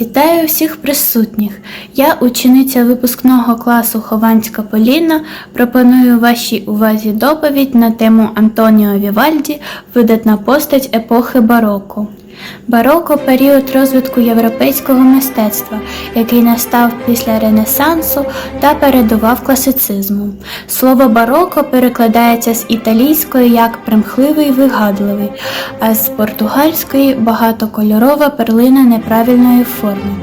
Вітаю всіх присутніх. Я, учениця випускного класу Хованська Поліна, пропоную вашій увазі доповідь на тему Антоніо Вівальді видатна постать епохи бароко. Бароко період розвитку європейського мистецтва, який настав після Ренесансу та передував класицизму. Слово бароко перекладається з італійської як примхливий вигадливий, а з португальської багатокольорова перлина неправильної форми.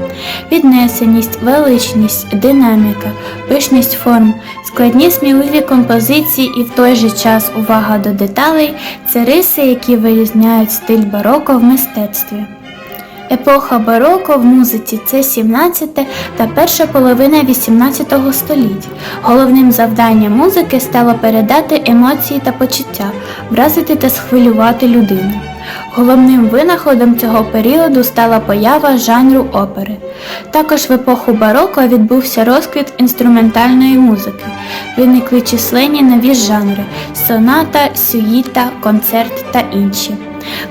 Віднесеність, величність, динаміка, пишність форм, складні сміливі композиції і в той же час увага до деталей це риси, які вирізняють стиль бароко в мистецтві. Епоха бароко в музиці це 17 та перша половина 18 століть. Головним завданням музики стало передати емоції та почуття, вразити та схвилювати людину. Головним винаходом цього періоду стала поява жанру опери. Також в епоху бароко відбувся розквіт інструментальної музики. Виникли численні нові жанри соната, сюїта, концерт та інші.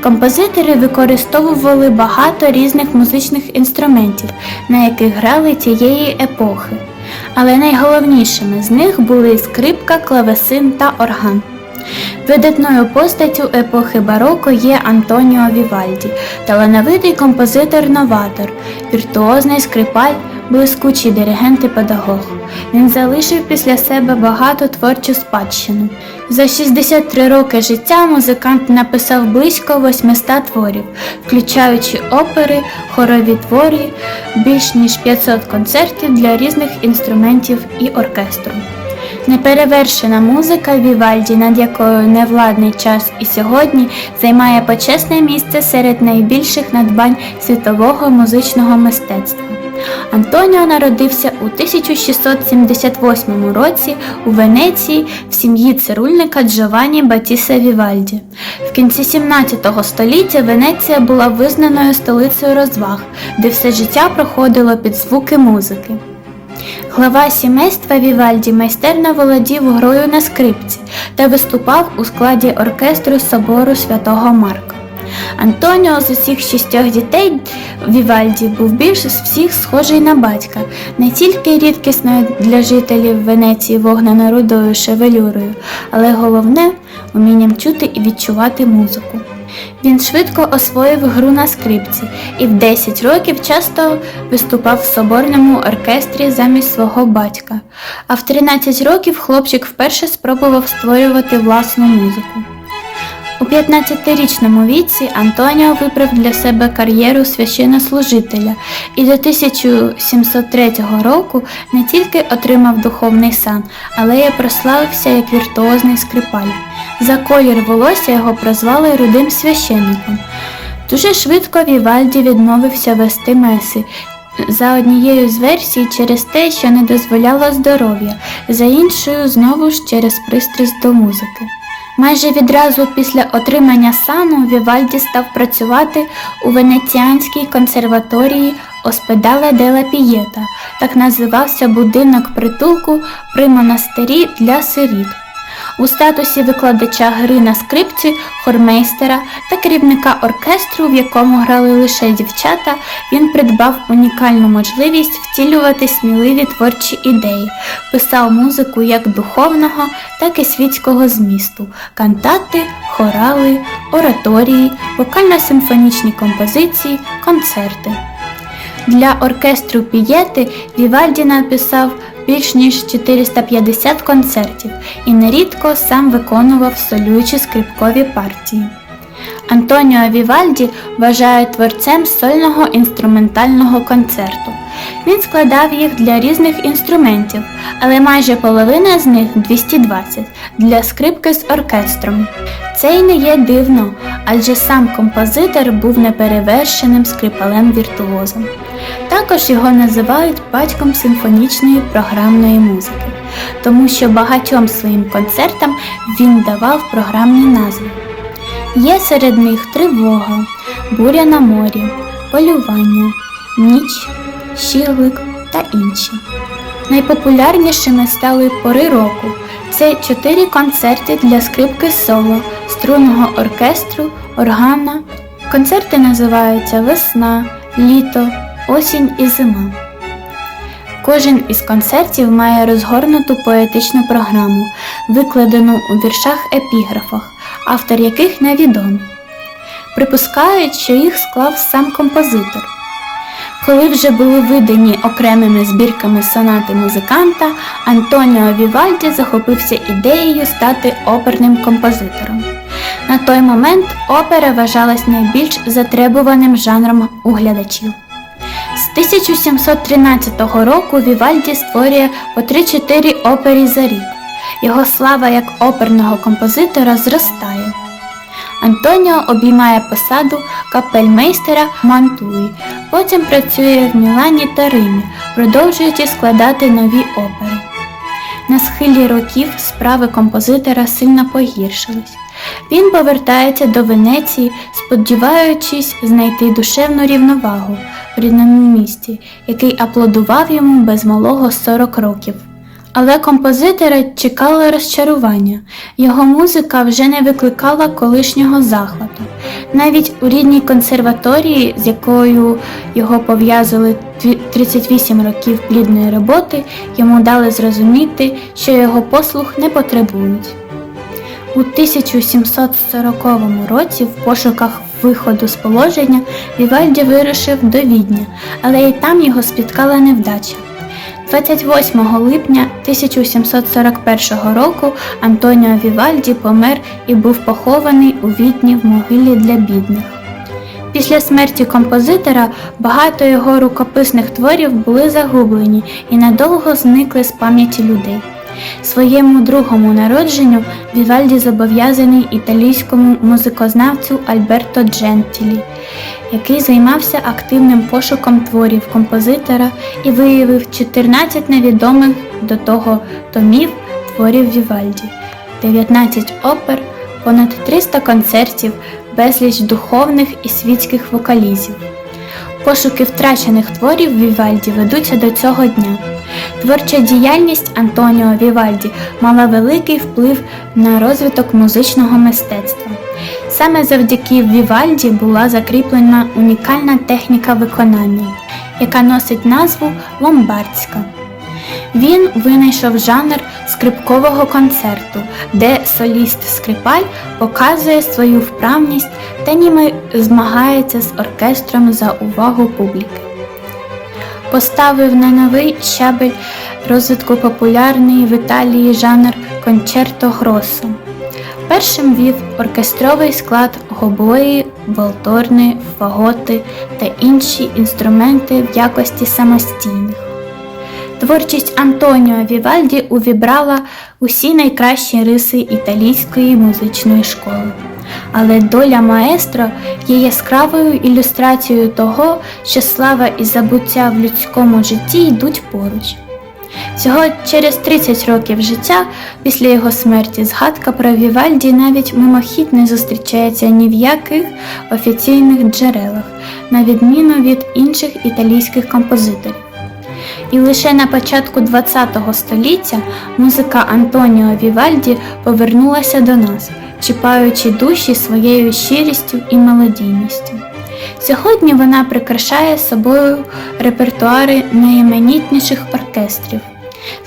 Композитори використовували багато різних музичних інструментів, на яких грали тієї епохи. Але найголовнішими з них були скрипка, клавесин та орган. Видатною постаттю епохи бароко є Антоніо Вівальді, талановитий композитор-новатор, віртуозний скрипаль, блискучий диригент і педагог. Він залишив після себе багато творчу спадщину. За 63 роки життя музикант написав близько 800 творів, включаючи опери, хорові твори, більш ніж 500 концертів для різних інструментів і оркестру. Неперевершена музика Вівальді, над якою невладний час і сьогодні займає почесне місце серед найбільших надбань світового музичного мистецтва. Антоніо народився у 1678 році у Венеції в сім'ї цирульника Джованні Батіса Вівальді. В кінці 17 століття Венеція була визнаною столицею розваг, де все життя проходило під звуки музики. Глава сімейства Вівальді майстерно володів грою на скрипці та виступав у складі оркестру собору святого Марка. Антоніо з усіх шістьох дітей Вівальді був більш з всіх схожий на батька, не тільки рідкісною для жителів Венеції вогнено-рудою шевелюрою, але головне умінням чути і відчувати музику. Він швидко освоїв гру на скрипці і в 10 років часто виступав в соборному оркестрі замість свого батька. А в 13 років хлопчик вперше спробував створювати власну музику. У 15-річному віці Антоніо вибрав для себе кар'єру священнослужителя і до 1703 року не тільки отримав духовний сан, але й прославився як віртуозний скрипаль. За колір волосся його прозвали рудим священником. Дуже швидко Вівальді відмовився вести меси. За однією з версій через те, що не дозволяло здоров'я, за іншою знову ж через пристрасть до музики. Майже відразу після отримання сану Вівальді став працювати у Венеціанській консерваторії Оспедале Дела Пієта, так називався будинок притулку при монастирі для сиріт. У статусі викладача гри на скрипці, хормейстера та керівника оркестру, в якому грали лише дівчата, він придбав унікальну можливість втілювати сміливі творчі ідеї, писав музику як духовного, так і світського змісту, кантати, хорали, ораторії, вокально-симфонічні композиції, концерти. Для оркестру Пієти Вівальді написав більш ніж 450 концертів і нерідко сам виконував солюючі скрипкові партії. Антоніо Вівальді вважають творцем сольного інструментального концерту. Він складав їх для різних інструментів, але майже половина з них 220 для скрипки з оркестром. Це й не є дивно, адже сам композитор був неперевершеним скрипалем-віртуозом. Також його називають батьком симфонічної програмної музики, тому що багатьом своїм концертам він давав програмні назви. Є серед них тривога, буря на морі, полювання, ніч, щіглик та інші. Найпопулярнішими стали пори року. Це чотири концерти для скрипки соло, струнного оркестру, органа. Концерти називаються Весна, Літо, осінь і зима. Кожен із концертів має розгорнуту поетичну програму, викладену у віршах-епіграфах, автор яких невідомий. Припускають, що їх склав сам композитор. Коли вже були видані окремими збірками сонати музиканта, Антоніо Вівальді захопився ідеєю стати оперним композитором. На той момент опера вважалась найбільш затребуваним жанром у глядачів. З 1713 року Вівальді створює по 3-4 опері за рік. Його слава як оперного композитора зростає. Антоніо обіймає посаду капельмейстера Мантуї, потім працює в Мілані та Римі, продовжуючи складати нові опери. На схилі років справи композитора сильно погіршились. Він повертається до Венеції, сподіваючись знайти душевну рівновагу в рідному місті, який аплодував йому без малого 40 років. Але композитора чекало розчарування. Його музика вже не викликала колишнього захвату. Навіть у рідній консерваторії, з якою його пов'язали 38 років плідної роботи, йому дали зрозуміти, що його послух не потребують. У 1740 році в пошуках виходу з положення Вівальді вирушив до Відня, але і там його спіткала невдача. 28 липня 1741 року Антоніо Вівальді помер і був похований у Відні в могилі для бідних. Після смерті композитора багато його рукописних творів були загублені і надовго зникли з пам'яті людей. Своєму другому народженню Вівальді зобов'язаний італійському музикознавцю Альберто Джентілі, який займався активним пошуком творів композитора і виявив 14 невідомих до того томів творів Вівальді, 19 опер, понад 300 концертів, безліч духовних і світських вокалізів. Пошуки втрачених творів Вівальді ведуться до цього дня. Творча діяльність Антоніо Вівальді мала великий вплив на розвиток музичного мистецтва. Саме завдяки Вівальді була закріплена унікальна техніка виконання, яка носить назву ломбардська. Він винайшов жанр скрипкового концерту, де соліст-скрипаль показує свою вправність та ніби змагається з оркестром за увагу публіки. Поставив на новий щабель розвитку популярний в Італії жанр кончерто гросо. Першим вів оркестровий склад гобої, валторни, фаготи та інші інструменти в якості самостійних. Творчість Антоніо Вівальді увібрала усі найкращі риси італійської музичної школи. Але доля маестро є яскравою ілюстрацією того, що слава і забуття в людському житті йдуть поруч. Всього через 30 років життя після його смерті згадка про Вівальді навіть мимохідь не зустрічається ні в яких офіційних джерелах, на відміну від інших італійських композиторів. І лише на початку ХХ століття музика Антоніо Вівальді повернулася до нас, чіпаючи душі своєю щирістю і мелодійністю. Сьогодні вона прикрашає собою репертуари найіменітніших оркестрів.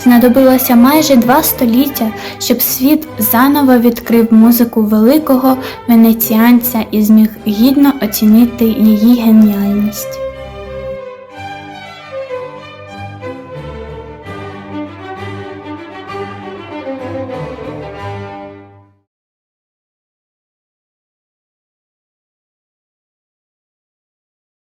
Знадобилося майже два століття, щоб світ заново відкрив музику великого венеціанця і зміг гідно оцінити її геніальність.